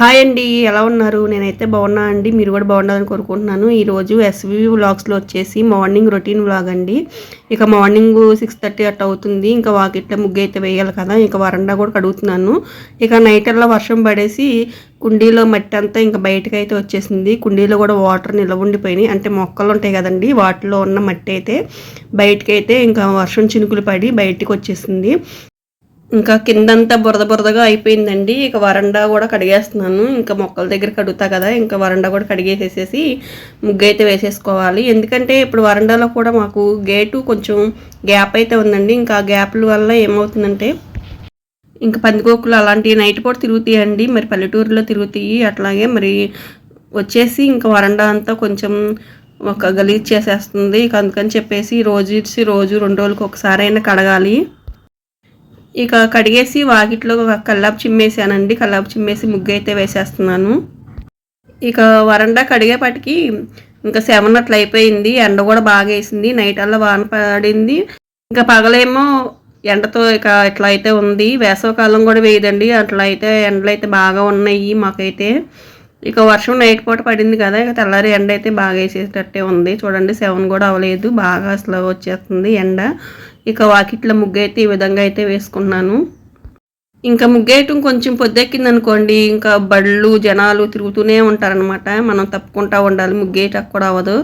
Hi అండి ఎలా ఉన్నారు? నేనైతే బాగున్నా అండి మీరు కూడా బాగుండాలని కోరుకుంటున్నాను. ఈరోజు ఎస్వి వ్లాగ్స్లో వచ్చేసి మార్నింగ్ రొటీన్ వ్లాగ్ అండి. ఇక మార్నింగ్ సిక్స్ థర్టీ అట్లా అవుతుంది. ఇంకా వాకిట్లో ముగ్గు అయితే వేయాలి కదా ఇంకా వరండా కూడా కడుగుతున్నాను. ఇక నైట్ అలా వర్షం పడేసి కుండీలో మట్టి అంతా ఇంకా బయటకు అయితే వచ్చేసింది. కుండీలో కూడా వాటర్ నిలవ ఉండిపోయినాయి. అంటే మొక్కలు ఉంటాయి కదండి వాటిలో ఉన్న మట్టి అయితే బయటకైతే ఇంకా వర్షం చినుకులు పడి బయటికి వచ్చేసింది. ఇంకా కిందంతా బురద బురదగా అయిపోయిందండి. ఇక వరండా కూడా కడిగేస్తున్నాను. ఇంకా మొక్కల దగ్గర కడుగుతా కదా ఇంకా వరండా కూడా కడిగేసేసేసి ముగ్గు అయితే వేసేసుకోవాలి. ఎందుకంటే ఇప్పుడు వరండాలో కూడా మాకు గేటు కొంచెం గ్యాప్ అయితే ఉందండి. ఇంకా గ్యాప్ల వల్ల ఏమవుతుందంటే ఇంకా పందికొక్కులు అలాంటివి నైట్ పూట తిరుగుతాయండి. మరి పల్లెటూరులో తిరుగుతాయి. అట్లాగే మరి వచ్చేసి ఇంకా వరండా అంతా కొంచెం ఒక గలీజ్ చేసేస్తుంది. ఇక అందుకని చెప్పేసి రోజు ఇచ్చి రోజు రెండు రోజులకి ఒకసారి అయినా కడగాలి. ఇక కడిగేసి వాకిట్లో కల్లాపు చిమ్మేసానండి. కల్లాపు చిమ్మేసి ముగ్గు అయితే వేసేస్తున్నాను. ఇక వరండా కడిగేపటికి ఇంకా సెవెన్ అట్లా అయిపోయింది. ఎండ కూడా బాగా వేసింది. నైట్ అలా వాన పడింది. ఇంకా పగలేమో ఎండతో ఇక ఇట్లా అయితే ఉంది. వేసవకాలం కూడా వేయదండి. అట్లా అయితే ఎండలు అయితే బాగా ఉన్నాయి మాకైతే. ఇక వర్షం నైట్ పూట పడింది కదా ఇక తెల్లారి ఎండ అయితే బాగా వేసేటట్టే ఉంది. చూడండి సెవెన్ కూడా అవ్వలేదు. బాగా అసలు వచ్చేస్తుంది ఎండ. ఇక వాకిట్లో ముగ్గు అయితే ఈ విధంగా అయితే వేసుకున్నాను. ఇంకా ముగ్గేయటం కొంచెం పొద్దెక్కింది అనుకోండి ఇంకా బళ్ళు జనాలు తిరుగుతూనే ఉంటారనమాట మనం తప్పుకుంటా ఉండాలి ముగ్గేయటం కూడా అవ్వదు.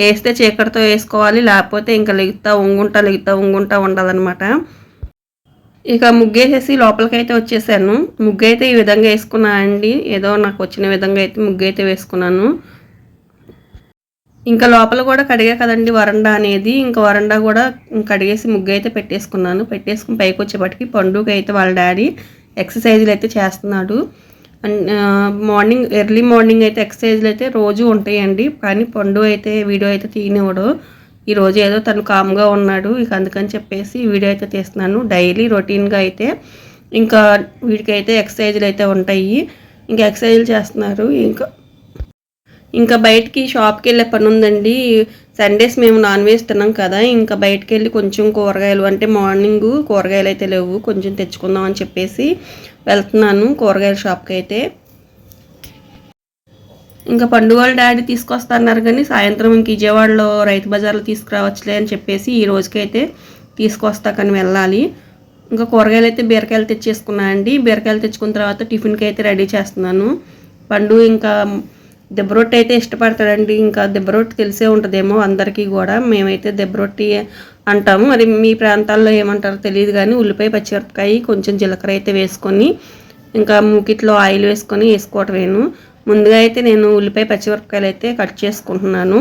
వేస్తే చీకటితో వేసుకోవాలి లేకపోతే ఇంకా లెగుతా ఉంగుంటా లెగుతా ఉంగుంటా ఉండాలన్నమాట. ఇక ముగ్గేసేసి లోపలికైతే వచ్చేసాను. ముగ్గు అయితే ఈ విధంగా వేసుకున్నానండి ఏదో నాకు వచ్చిన విధంగా అయితే ముగ్గు అయితే వేసుకున్నాను. ఇంకా లోపల కూడా కడిగే కదండి వరండా అనేది. ఇంకా వరండా కూడా కడిగేసి ముగ్గు అయితే పెట్టేసుకున్నాను. పెట్టేసుకుని పైకి వచ్చేపటికి పండుగ అయితే వాళ్ళ డాడీ ఎక్సర్సైజులు అయితే చేస్తున్నాడు. మార్నింగ్ ఎర్లీ మార్నింగ్ అయితే ఎక్సర్సైజ్లు అయితే రోజు ఉంటాయండి. కానీ పండు అయితే వీడియో అయితే తీయనివ్వడు. ఈరోజు ఏదో తను కామ్గా ఉన్నాడు. ఇక అందుకని చెప్పేసి వీడియో అయితే తీస్తున్నాను. డైలీ రొటీన్గా అయితే. ఇంకా వీడికైతే ఎక్సర్సైజ్లు అయితే ఉంటాయి. ఇంకా ఎక్సర్సైజ్లు చేస్తున్నారు. ఇంకా ఇంకా బయటికి షాప్కి వెళ్ళే పని ఉందండి. సండేస్ మేము నాన్ వెజ్ తిన్నాం కదా ఇంకా బయటకు వెళ్ళి కొంచెం కూరగాయలు అంటే మార్నింగ్ కూరగాయలు అయితే లేవు కొంచెం తెచ్చుకుందాం అని చెప్పేసి వెళ్తున్నాను కూరగాయల షాప్కి అయితే. ఇంకా పండుగ డాడీ తీసుకొస్తున్నారు కానీ సాయంత్రం ఇంక విజయవాడలో రైతు బజార్లో తీసుకురావచ్చులే అని చెప్పేసి ఈ రోజుకైతే తీసుకొస్తా కానీ వెళ్ళాలి. ఇంకా కూరగాయలు అయితే బీరకాయలు తెచ్చేసుకున్నాను అండి. బీరకాయలు తెచ్చుకున్న తర్వాత టిఫిన్కి అయితే రెడీ చేస్తున్నాను. పండు ఇంకా దెబ్బరొట్టి అయితే ఇష్టపడతాడండి. ఇంకా దెబ్బరొట్టి తెలిసే ఉంటుందేమో అందరికీ కూడా. మేమైతే దెబ్బరొట్టి అంటాము. మరి మీ ప్రాంతాల్లో ఏమంటారో తెలియదు కానీ ఉల్లిపాయ పచ్చిమిరపకాయ కొంచెం జీలకర్ర అయితే వేసుకొని ఇంకా మూకిట్లో ఆయిల్ వేసుకొని వేసుకోవటమేను. ముందుగా అయితే నేను ఉల్లిపాయ పచ్చిమిరపకాయలు అయితే కట్ చేసుకుంటున్నాను.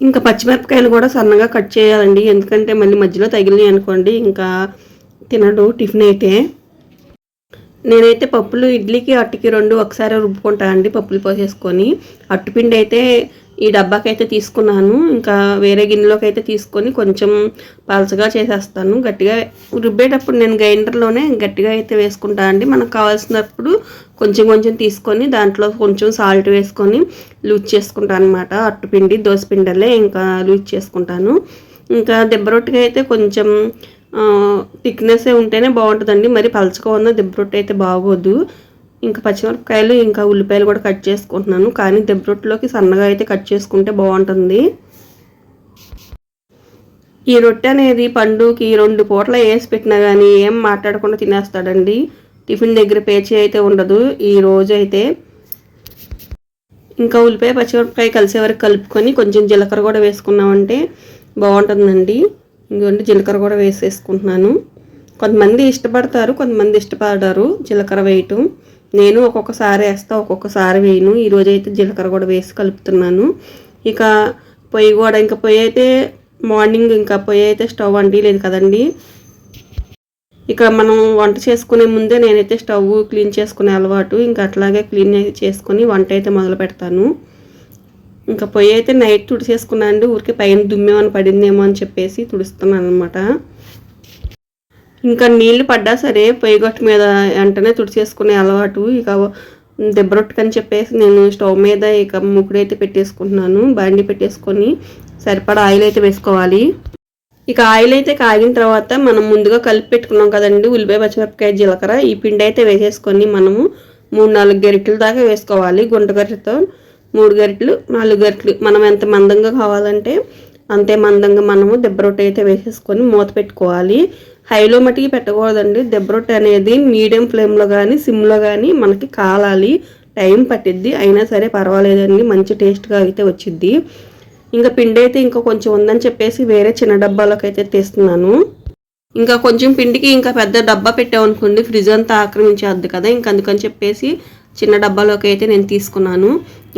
ఇంకా పచ్చిమిరపకాయలు కూడా సన్నగా కట్ చేయాలండి. ఎందుకంటే మళ్ళీ మధ్యలో తగిలినాయి అనుకోండి. ఇంకా తినడు టిఫిన్ అయితే. నేనైతే పప్పులు ఇడ్లీకి అట్టుకి రెండు ఒకసారి రుబ్బుకుంటా అండి పప్పులు పోసేసుకొని. అట్టుపిండి అయితే ఈ డబ్బాకైతే తీసుకున్నాను. ఇంకా వేరే గిన్నెలోకి అయితే తీసుకొని కొంచెం పలచగా చేసేస్తాను. గట్టిగా రుబ్బేటప్పుడు నేను గ్రైండర్లోనే గట్టిగా అయితే వేసుకుంటా అండి. మనకు కావాల్సినప్పుడు కొంచెం కొంచెం తీసుకొని దాంట్లో కొంచెం సాల్ట్ వేసుకొని లూజ్ చేసుకుంటాను అనమాట అట్టుపిండి దోశపిండలే ఇంకా లూజ్ చేసుకుంటాను. ఇంకా దెబ్బ రొట్టెకి అయితే కొంచెం థిక్నెస్ ఉంటేనే బాగుంటుందండి. మరి పలచగా ఉన్న అయితే బాగోదు. ఇంకా పచ్చిమిరపకాయలు ఇంకా ఉల్లిపాయలు కూడా కట్ చేసుకుంటున్నాను. కానీ దెబ్బరొట్టెలోకి సన్నగా అయితే కట్ చేసుకుంటే బాగుంటుంది. ఈ రొట్టె అనేది పండుకి రెండు పూటలు వేసి పెట్టినా కానీ ఏం మాట్లాడకుండా తినేస్తాడండి. టిఫిన్ దగ్గర పేచి అయితే ఉండదు. ఈ రోజు అయితే ఇంకా ఉల్లిపాయ పచ్చిమిరపకాయ కలిసే వరకు కలుపుకొని కొంచెం జీలకర్ర కూడా వేసుకున్నామంటే బాగుంటుందండి. ఇంకోండి జీలకర్ర కూడా వేసేసుకుంటున్నాను. కొంతమంది ఇష్టపడతారు కొంతమంది ఇష్టపడరు జీలకర్ర వేయటం. నేను ఒక్కొక్కసారి వేస్తా ఒక్కొక్కసారి వేయను. ఈరోజు అయితే జీలకర్ర కూడా వేసి కలుపుతున్నాను. ఇక పొయ్యి కూడా ఇంకా పొయ్యి అయితే మార్నింగ్ ఇంకా పొయ్యి అయితే స్టవ్ అండి లేదు కదండి. ఇక మనం వంట చేసుకునే ముందే నేనైతే స్టవ్ క్లీన్ చేసుకునే అలవాటు. ఇంకా అట్లాగే క్లీన్ చేసుకొని వంట అయితే మొదలు పెడతాను. ఇంకా పొయ్యి అయితే నైట్ తుడిచేసుకున్నా అండి ఊరికి పైన దుమ్మేమని పడిందేమో అని చెప్పేసి తుడుస్తున్నాను అనమాట ఇంకా నీళ్ళు పడ్డా సరే పొయ్యి గట్టు మీద వెంటనే తుడిచేసుకునే అలవాటు ఇక దెబ్బరొట్టుకని చెప్పేసి నేను స్టవ్ మీద ఇక ముక్కుడైతే పెట్టేసుకుంటున్నాను బండి పెట్టేసుకొని సరిపడా ఆయిల్ అయితే వేసుకోవాలి. ఇక ఆయిల్ అయితే కాగిన తర్వాత మనం ముందుగా కలిపి పెట్టుకున్నాం కదండి ఉల్లిపాయ పచ్చిమిరపకాయ జీలకర్ర ఈ పిండి అయితే వేసేసుకొని మనము మూడు నాలుగు గరిటెల దాకా వేసుకోవాలి గుంట గరిటెతో మూడు గరిటలు నాలుగు గరిటెలు. మనం ఎంత మందంగా కావాలంటే అంతే మందంగా మనము దెబ్బ రొట్టె అయితే వేసేసుకొని మూత పెట్టుకోవాలి. హైలో మట్టికి పెట్టకూడదండి. దెబ్బ రొట్టె అనేది మీడియం ఫ్లేమ్లో కానీ సిమ్లో కానీ మనకి కాలాలి. టైం పట్టిద్ది. అయినా సరే పర్వాలేదండి. మంచి టేస్ట్గా అయితే వచ్చిద్ది. ఇంకా పిండి అయితే ఇంకా కొంచెం ఉందని చెప్పేసి వేరే చిన్న డబ్బాలోకి అయితే తీస్తున్నాను. ఇంకా కొంచెం పిండికి ఇంకా పెద్ద డబ్బా పెట్టామనుకోండి ఫ్రిడ్జ్ అంతా ఆక్రమించేద్ది కదా. ఇంకా అందుకని చెప్పేసి చిన్న డబ్బాలోకి అయితే నేను తీసుకున్నాను.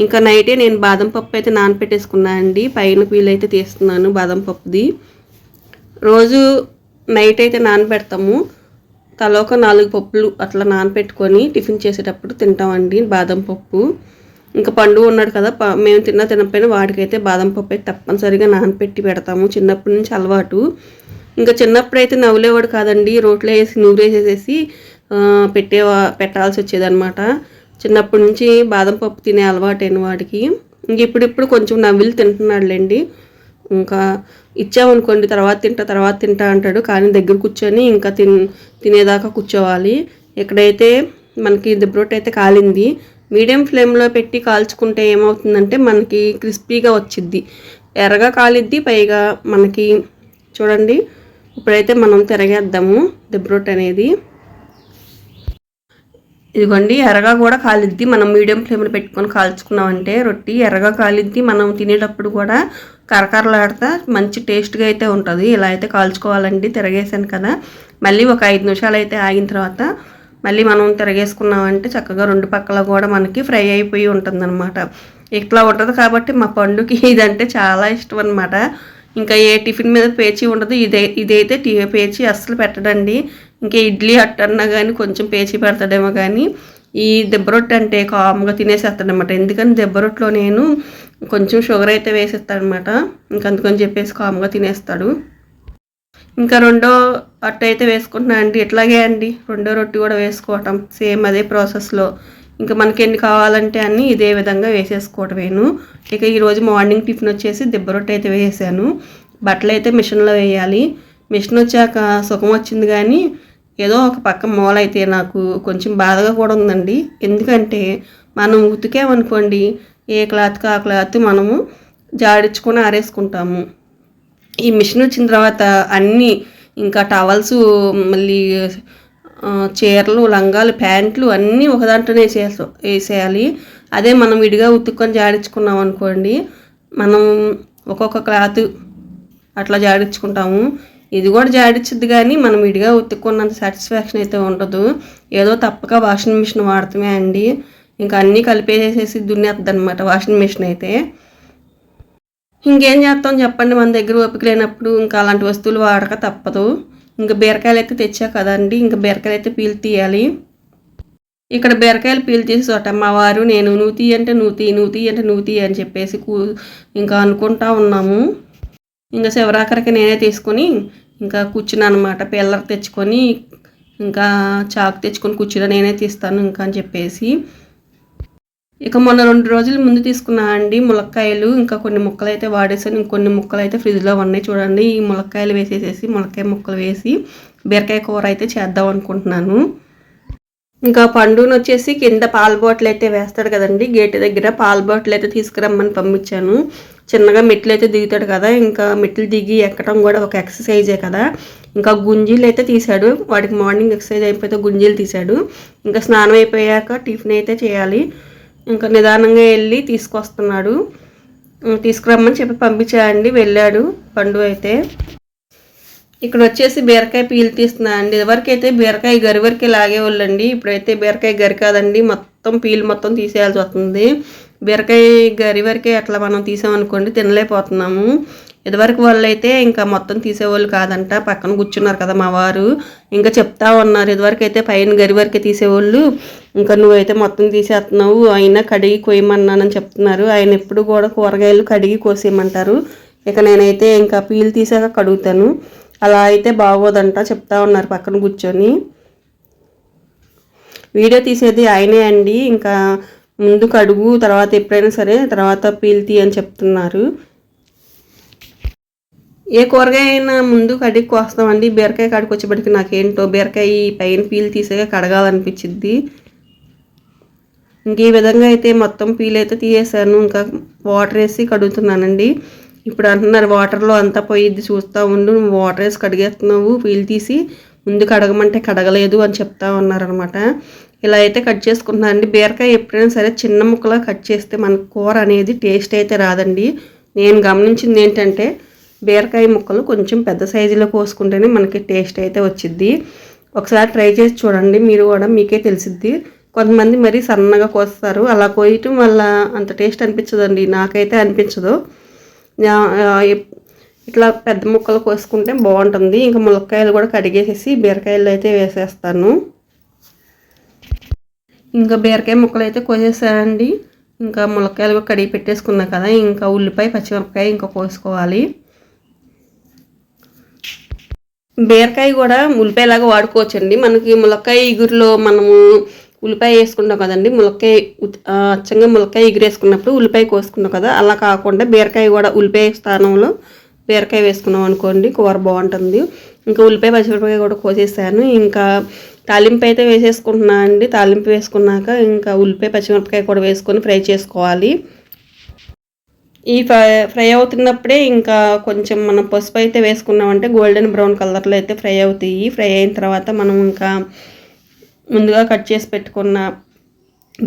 ఇంకా నైటే నేను బాదం పప్పు అయితే నానపెట్టేసుకున్నాను అండి. పైన వీలైతే తీస్తున్నాను బాదం పప్పుది. రోజు నైట్ అయితే నానబెడతాము. తలోక ఒక నాలుగు పప్పులు అట్లా నానపెట్టుకొని టిఫిన్ చేసేటప్పుడు తింటామండి బాదం పప్పు. ఇంకా పండు ఉన్నాడు కదా మేము తిన్న తినకపోయినా వాడికైతే బాదం పప్పు అయితే తప్పనిసరిగా నానపెట్టి పెడతాము. చిన్నప్పటి నుంచి అలవాటు. ఇంకా చిన్నప్పుడు అయితే నవ్వులేవాడు కాదండి. రోట్లో వేసి నూరేసేసేసి పెట్టేవా పెట్టాల్సి వచ్చేదనమాట చిన్నప్పటి నుంచి బాదం పప్పు తినే అలవాటైన వాడికి. ఇంక ఇప్పుడిప్పుడు కొంచెం నవ్వులు తింటున్నాడులేండి. ఇంకా ఇచ్చామనుకోండి తర్వాత తింటా తర్వాత తింటా అంటాడు. కానీ దగ్గర కూర్చొని ఇంకా తిన్ తినేదాకా కూర్చోవాలి. ఎక్కడైతే మనకి దిబ్రోట్ అయితే కాలింది మీడియం ఫ్లేమ్లో పెట్టి కాల్చుకుంటే ఏమవుతుందంటే మనకి క్రిస్పీగా వచ్చిద్ది. ఎర్రగా కాలిద్ది పైగా మనకి చూడండి ఇప్పుడైతే మనం తిరగేద్దాము దిబ్రోట్ అనేది. ఇదిగోండి ఎర్రగా కూడా కాలిద్ది. మనం మీడియం ఫ్లేమ్లో పెట్టుకొని కాల్చుకున్నామంటే రొట్టి ఎర్రగా కాలిద్ది. మనం తినేటప్పుడు కూడా కరకరలాడతా మంచి టేస్ట్గా అయితే ఉంటుంది. ఇలా అయితే కాల్చుకోవాలండి తిరగేసాను కదా. మళ్ళీ ఒక ఐదు నిమిషాలు అయితే ఆగిన తర్వాత మళ్ళీ మనం తిరగేసుకున్నామంటే చక్కగా రెండు పక్కల కూడా మనకి ఫ్రై అయిపోయి ఉంటుందన్నమాట. ఇట్లా ఉంటుంది కాబట్టి మా పండుకి ఇదంటే చాలా ఇష్టం అనమాట ఇంకా ఏ టిఫిన్ మీద పేచి ఉండదు. ఇదే ఇదైతే పేచి అస్సలు పెట్టడండి. ఇంకా ఇడ్లీ అట్టన్నా కానీ కొంచెం పేచి పెడతాడేమో కానీ ఈ దెబ్బరొట్టు అంటే కామ్గా తినేసేస్తాడనమాట ఎందుకని దెబ్బరొట్టులో నేను కొంచెం షుగర్ అయితే వేసేస్తాడనమాట ఇంకా అందుకని చెప్పేసి కామ్గా తినేస్తాడు. ఇంకా రెండో అట్ట అయితే వేసుకుంటున్నా అండి. ఇట్లాగే అండి? రెండో రొట్టి కూడా వేసుకోవటం. సేమ్ అదే ప్రాసెస్లో. ఇంకా మనకి ఎన్ని కావాలంటే అన్ని ఇదే విధంగా వేసేసుకోవటమేను. ఇక ఈరోజు మార్నింగ్ టిఫిన్ వచ్చేసి దిబ్బ రొట్టె అయితే వేసాను బట్టలు అయితే మిషన్లో వేయాలి. మిషన్ వచ్చాక సుఖం వచ్చింది కానీ ఏదో ఒక పక్క మూలైతే నాకు కొంచెం బాధగా కూడా ఉందండి. ఎందుకంటే మనం ఉతికామనుకోండి ఏ క్లాత్కి ఆ క్లాత్ మనము జాడించుకొని ఆరేసుకుంటాము. ఈ మిషన్ వచ్చిన తర్వాత అన్నీ ఇంకా టవల్స్ మళ్ళీ చీరలు లంగాలు ప్యాంట్లు అన్నీ ఒక దాంట్లోనే వేసేయాలి. అదే మనం విడిగా ఉతుక్కొని జాడించుకున్నాం అనుకోండి మనం ఒక్కొక్క క్లాత్ అట్లా జాడించుకుంటాము. ఇది కూడా జాడించద్దు కానీ మనం విడిగా ఉతుక్కున్నంత సాటిస్ఫాక్షన్ అయితే ఉండదు. ఏదో తప్పక వాషింగ్ మిషన్ వాడతామే అండి. ఇంకా అన్నీ కలిపేసేసి దున్నేస్తుంది అనమాట వాషింగ్ మిషన్ అయితే. ఇంకేం చేస్తాం చెప్పండి మన దగ్గర ఓపిక లేనప్పుడు ఇంకా అలాంటి వస్తువులు వాడక తప్పదు. ఇంకా బీరకాయలు అయితే తెచ్చా కదండి. ఇంకా బీరకాయలు అయితే పీలు తీయాలి. ఇక్కడ బీరకాయలు పీలు తీసి చోట మా వారు నేను నూతి అంటే నూతి నూతి అంటే నూతి అని చెప్పేసి కూ ఇంకా అనుకుంటా ఉన్నాము. ఇంకా శివరాకరికి నేనే తీసుకొని ఇంకా కూర్చున్నాను అనమాట పిల్లర్ తెచ్చుకొని ఇంకా చాకు తెచ్చుకొని కూర్చున్నా నేనే తీస్తాను ఇంకా అని చెప్పేసి. ఇక మొన్న రెండు రోజుల ముందు తీసుకున్నా అండి ములక్కాయలు. ఇంకా కొన్ని ముక్కలు అయితే వాడేసాను ఇంకొన్ని ముక్కలు అయితే ఫ్రిడ్జ్లో ఉన్నాయి చూడండి. ఈ ములక్కాయలు వేసేసేసి ములక్కాయ ముక్కలు వేసి బీరకాయ కూర అయితే చేద్దాం అనుకుంటున్నాను. ఇంకా పండుని వచ్చేసి కింద పాల బాటిల్ అయితే వేస్తాడు కదండి. గేట్ దగ్గర పాల బాటిల్ అయితే తీసుకురమ్మని పంపించాను. చిన్నగా మెట్లు అయితే దిగుతాడు కదా ఇంకా మెట్లు దిగి ఎక్కడం కూడా ఒక ఎక్సర్సైజే కదా. ఇంకా గుంజీలు అయితే తీశాడు వాడికి మార్నింగ్ ఎక్సర్సైజ్ అయిపోతే గుంజీలు తీశాడు. ఇంకా స్నానం అయిపోయాక టిఫిన్ అయితే చేయాలి. ఇంకా నిదానంగా వెళ్ళి తీసుకొస్తున్నాడు. తీసుకురమ్మని చెప్పి పంపించాయండి వెళ్ళాడు పండు అయితే. ఇక్కడ వచ్చేసి బీరకాయ పీలు తీస్తున్నా అండి. అయితే బీరకాయ గరి వరకే లాగేవాళ్ళండి ఇప్పుడైతే బీరకాయ గరి కాదండి. మొత్తం పీలు మొత్తం తీసేయాల్సి వస్తుంది. బీరకాయ గరి వరకే అట్లా మనం తీసామనుకోండి తినలేకపోతున్నాము. ఇదివరకు వాళ్ళు అయితే ఇంకా మొత్తం తీసేవాళ్ళు కాదంట పక్కన కూర్చున్నారు కదా మా వారు. ఇంకా చెప్తా ఉన్నారు ఇదివరకు అయితే పైన గరి వరకే తీసేవాళ్ళు ఇంకా నువ్వైతే మొత్తం తీసేస్తున్నావు అయినా కడిగి కొయ్యమన్నానని చెప్తున్నారు. ఆయన ఎప్పుడు కూడా కూరగాయలు కడిగి కోసేయమంటారు. ఇక నేనైతే ఇంకా పీలు తీసాక కడుగుతాను. అలా అయితే బాగోదంట చెప్తా ఉన్నారు పక్కన కూర్చొని. వీడియో తీసేది ఆయనే అండి. ఇంకా ముందు కడుగు తర్వాత ఎప్పుడైనా సరే తర్వాత పీల్తి అని చెప్తున్నారు. ఏ కూరగాయ అయినా ముందు కడిగి కోస్తామండి. బీరకాయ కాడికి వచ్చేప్పటికి నాకేంటో బీరకాయ పైన పీలు తీసాక కడగాలనిపించింది ఇంక ఈ విధంగా అయితే మొత్తం పీల్ అయితే తీసేసాను. ఇంకా వాటర్ వేసి కడుగుతున్నానండి. ఇప్పుడు అంటున్నారు వాటర్లో అంతా పోయిద్ది చూస్తూ ఉండు. నువ్వు వాటర్ వేసి కడిగేస్తున్నావు పీల్ తీసి ముందు కడగమంటే కడగలేదు అని చెప్తా ఉన్నారనమాట. ఇలా అయితే కట్ చేసుకుంటున్నాను అండి. బీరకాయ ఎప్పుడైనా సరే చిన్న ముక్కలా కట్ చేస్తే మన కూర అనేది టేస్ట్ అయితే రాదండి. నేను గమనించింది ఏంటంటే బీరకాయ ముక్కలు కొంచెం పెద్ద సైజులో కోసుకుంటేనే మనకి టేస్ట్ అయితే వచ్చిద్ది. ఒకసారి ట్రై చేసి చూడండి. మీరు కూడా మీకే తెలిసిద్ది. కొంతమంది మరీ సన్నగా కోస్తారు. అలా కోయటం వల్ల అంత టేస్ట్ అనిపించదండి. నాకైతే అనిపించదు. ఇట్లా పెద్ద ముక్కలు కోసుకుంటే బాగుంటుంది. ఇంకా ములక్కాయలు కూడా కడిగేసేసి బీరకాయలు అయితే వేసేస్తాను. ఇంకా బీరకాయ ముక్కలు అయితే కోసేసానండి. ఇంకా ములక్కాయలు కూడా కడిగి పెట్టేసుకున్నా కదా ఇంకా ఉల్లిపాయ పచ్చిమిరపకాయ ఇంకా కోసుకోవాలి. బీరకాయ కూడా ఉల్లిపాయలాగా వాడుకోవచ్చండి. మనకి ములక్కాయ ఇగురులో మనము ఉల్లిపాయ వేసుకుంటాం కదండి. ములక్కాయ అచ్చంగా ములక్కాయ ఎగిరేసుకున్నప్పుడు ఉల్లిపాయ కోసుకున్నాం కదా అలా కాకుండా బీరకాయ కూడా ఉల్లిపాయ స్థానంలో బీరకాయ వేసుకున్నాం అనుకోండి కూర బాగుంటుంది. ఇంకా ఉల్లిపాయ పచ్చిమిరపకాయ కూడా కోసేసాను. ఇంకా తాలింపు అయితే వేసేసుకుంటున్నా అండి. తాలింపు వేసుకున్నాక ఇంకా ఉల్లిపాయ పచ్చిమిరపకాయ కూడా వేసుకొని ఫ్రై చేసుకోవాలి. ఈ ఫ్రై ఫ్రై అవుతున్నప్పుడే ఇంకా కొంచెం మనం పసుపు అయితే వేసుకున్నామంటే గోల్డెన్ బ్రౌన్ కలర్లో అయితే ఫ్రై అవుతాయి. ఫ్రై అయిన తర్వాత మనం ఇంకా ముందుగా కట్ చేసి పెట్టుకున్న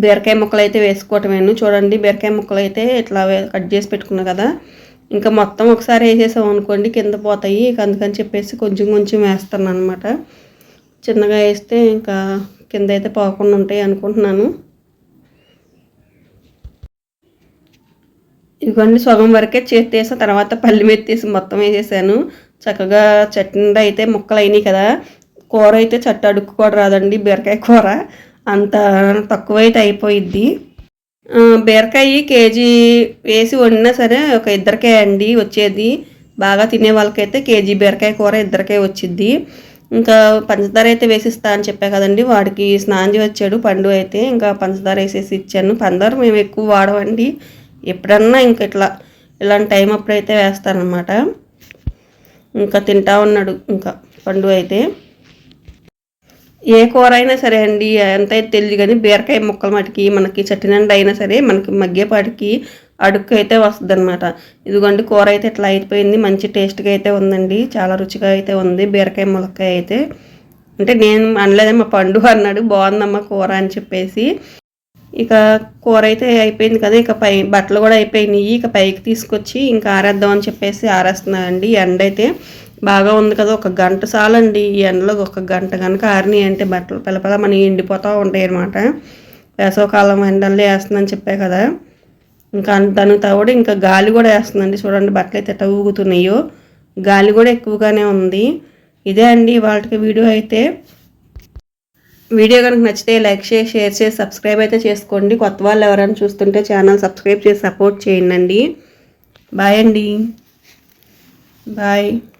బీరకాయ ముక్కలు అయితే వేసుకోవటమేను. చూడండి బీరకాయ ముక్కలు అయితే ఇట్లా కట్ చేసి పెట్టుకున్నా కదా. ఇంకా మొత్తం ఒకసారి వేసేసాం అనుకోండి కింద పోతాయి. అందుకని చెప్పేసి కొంచెం కొంచెం వేస్తాను అనమాట చిన్నగా వేస్తే ఇంకా కింద అయితే పోకుండా ఉంటాయి అనుకుంటున్నాను. ఇదిగోండి సగం వరకే చేసేసిన తర్వాత పల్లి మెత్తేసి మొత్తం వేసేసాను. చక్కగా చట్నీ అయితే ముక్కలు అయినాయి కదా. కూర అయితే చట్టు అడుక్కు కూడా రాదండి బీరకాయ కూర. అంత తక్కువైతే అయిపోయిద్ది. బీరకాయ కేజీ వేసి వండినా సరే ఒక ఇద్దరికే అండి వచ్చేది. బాగా తినే వాళ్ళకైతే కేజీ బీరకాయ కూర ఇద్దరికే వచ్చిద్ది. ఇంకా పంచదార అయితే వేసిస్తా అని చెప్పా కదండి. వాడికి స్నానం వచ్చాడు పండు అయితే ఇంకా పంచదార వేసేసి ఇచ్చాను. పందారు మేము ఎక్కువ వాడమండి. ఎప్పుడన్నా ఇంకా ఇట్లా ఇలాంటి టైం అప్పుడైతే వేస్తానమాట ఇంకా తింటా ఉన్నాడు ఇంకా పండు అయితే. ఏ కూర అయినా సరే అండి ఎంత తెలియదు కానీ బీరకాయ ముక్కల మటుకి మనకి చట్టినండి అయినా సరే మనకి మగ్గేపాటికి అడుక్కు అయితే వస్తుంది అనమాట ఇదిగోండి కూర అయితే ఇట్లా అయిపోయింది. మంచి టేస్ట్గా అయితే ఉందండి. చాలా రుచిగా అయితే ఉంది బీరకాయ ములక్కాయ అయితే. అంటే నేను అనలేదమ్మా మా పండు అన్నాడు బాగుందమ్మా కూర అని చెప్పేసి. ఇక కూర అయితే అయిపోయింది కదా ఇక పై బట్టలు కూడా అయిపోయినాయి. ఇక పైకి తీసుకొచ్చి ఇంకా ఆరేద్దాం అని చెప్పేసి ఆరేస్తున్నానండి ఎండ అయితే బాగా ఉంది కదా ఒక గంట చాలండి. ఈ ఎండలో ఒక గంట కనుక ఆరినాయి అంటే బట్టలు పిలపల మనకి ఎండిపోతూ ఉంటాయి అనమాట వేసవకాలం ఎండల్లో వేస్తుందని చెప్పే కదా. ఇంకా దానికి తోడు ఇంకా గాలి కూడా వేస్తుందండి. చూడండి బట్టలు అయితే ఎట్ట ఊగుతున్నాయో. గాలి కూడా ఎక్కువగానే ఉంది. ఇదే అండి వాళ్ళకి వీడియో అయితే. వీడియో కనుక నచ్చితే లైక్ చేసి షేర్ చేసి సబ్స్క్రైబ్ అయితే చేసుకోండి. కొత్త వాళ్ళు ఎవరైనా చూస్తుంటే ఛానల్ సబ్స్క్రైబ్ చేసి సపోర్ట్ చేయండి. బాయ్ అండి. బాయ్.